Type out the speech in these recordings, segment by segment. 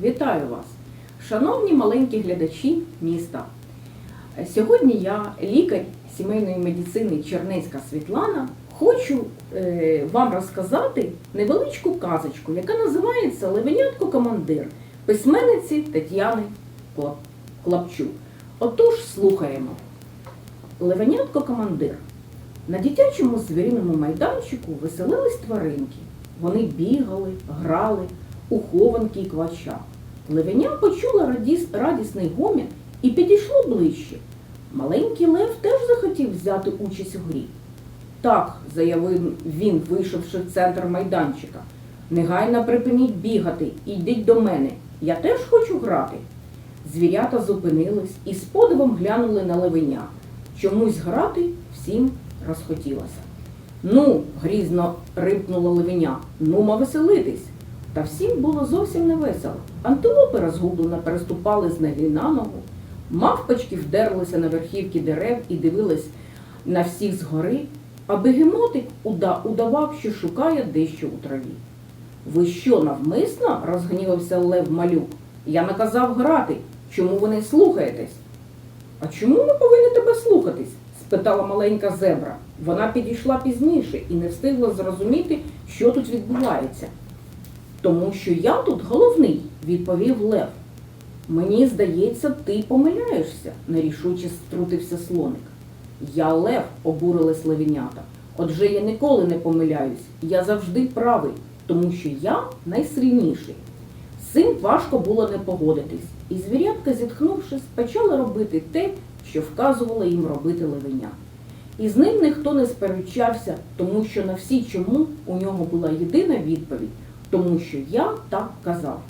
Вітаю вас, шановні маленькі глядачі міста. Сьогодні я, лікар сімейної медицини Чернецька Світлана, хочу е, вам розказати невеличку казочку, яка називається Левенятко командир письменниці Тетяни Кла- Клапчук. Отож, слухаємо. Левенятко командир. На дитячому звіриному майданчику веселились тваринки. Вони бігали, грали у хованки квача. Левеня почула радіс, радісний гомін і підійшло ближче. Маленький лев теж захотів взяти участь у грі. Так, заявив він, вийшовши в центр майданчика. Негайно припиніть бігати йдіть до мене. Я теж хочу грати. Звірята зупинились і з подивом глянули на левеня. Чомусь грати всім розхотілося. Ну, грізно рипнула левеня, нума веселитись. Та всім було зовсім не весело. Антилопи розгублено переступали з ноги на ногу, мавпочки вдерлися на верхівки дерев і дивились на всіх згори, а бегемотик удавав, що шукає дещо у траві. Ви що, навмисно? розгнівався Лев Малюк. Я наказав грати. Чому ви не слухаєтесь? А чому ми повинні тебе слухатись? спитала маленька зебра. Вона підійшла пізніше і не встигла зрозуміти, що тут відбувається. Тому що я тут головний, відповів Лев. Мені здається, ти помиляєшся, нерішуче струтився слоник. Я Лев, обурились левенята. Отже, я ніколи не помиляюсь. Я завжди правий, тому що я найсильніший. З цим важко було не погодитись, і звірятка, зітхнувшись, почали робити те, що вказувало їм робити левеня. І з ним ніхто не сперечався, тому що на всі чому у нього була єдина відповідь, тому що я так казав.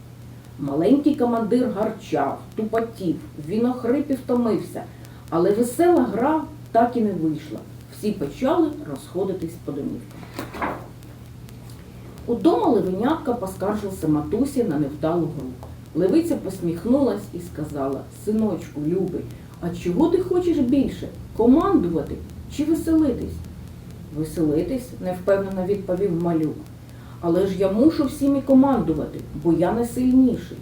Маленький командир гарчав, тупотів, він охрип втомився, але весела гра так і не вийшла. Всі почали розходитись по домівкам. Удома левенятка поскаржився матусі на невдалу гру. Левиця посміхнулась і сказала: Синочку, любий, а чого ти хочеш більше? Командувати чи веселитись? Веселитись, невпевнено відповів малюк. Але ж я мушу всім і командувати, бо я найсильніший.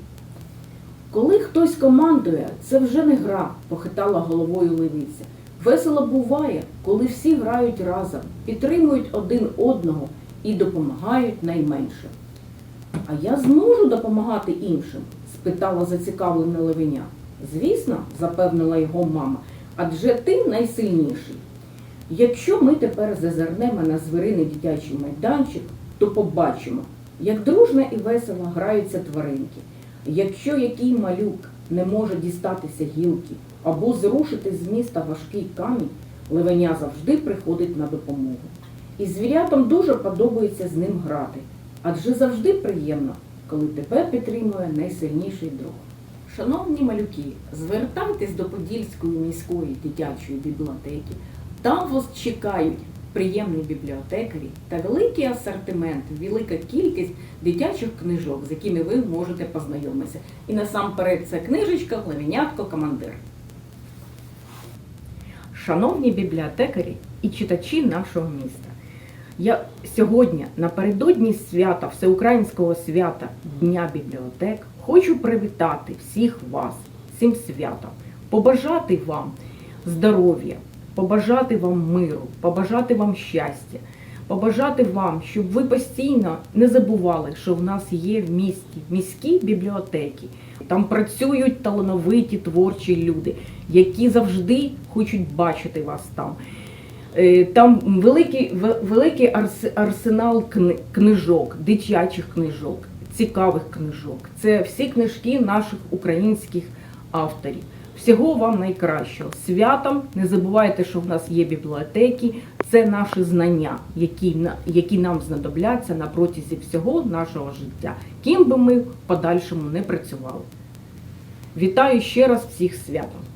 Коли хтось командує, це вже не гра, похитала головою левиця. Весело буває, коли всі грають разом, підтримують один одного і допомагають найменшим. А я зможу допомагати іншим? спитала зацікавлена левеня. Звісно, запевнила його мама, адже ти найсильніший. Якщо ми тепер зазирнемо на звіриний дитячий майданчик, то побачимо, як дружно і весело граються тваринки. Якщо який малюк не може дістатися гілки або зрушити з міста важкий камінь, левеня завжди приходить на допомогу. І звірятам дуже подобається з ним грати, адже завжди приємно, коли тебе підтримує найсильніший друг. Шановні малюки, звертайтесь до Подільської міської дитячої бібліотеки. Там вас чекають приємні бібліотекарі та великий асортимент, велика кількість дитячих книжок, з якими ви можете познайомитися. І насамперед це книжечка Левенятко Командир. Шановні бібліотекарі і читачі нашого міста, я сьогодні напередодні свята, всеукраїнського свята Дня бібліотек, хочу привітати всіх вас цим святом, побажати вам здоров'я, побажати вам миру, побажати вам щастя, побажати вам, щоб ви постійно не забували, що в нас є в місті міські бібліотеки. Там працюють талановиті творчі люди, які завжди хочуть бачити вас там. Е, Там великий, великий арс- арсенал кни- книжок, дитячих книжок, цікавих книжок. Це всі книжки наших українських авторів. Всього вам найкращого. Святом не забувайте, що в нас є бібліотеки. Це наші знання, які, які нам знадобляться на протязі всього нашого життя, ким би ми в подальшому не працювали. Вітаю ще раз всіх святом!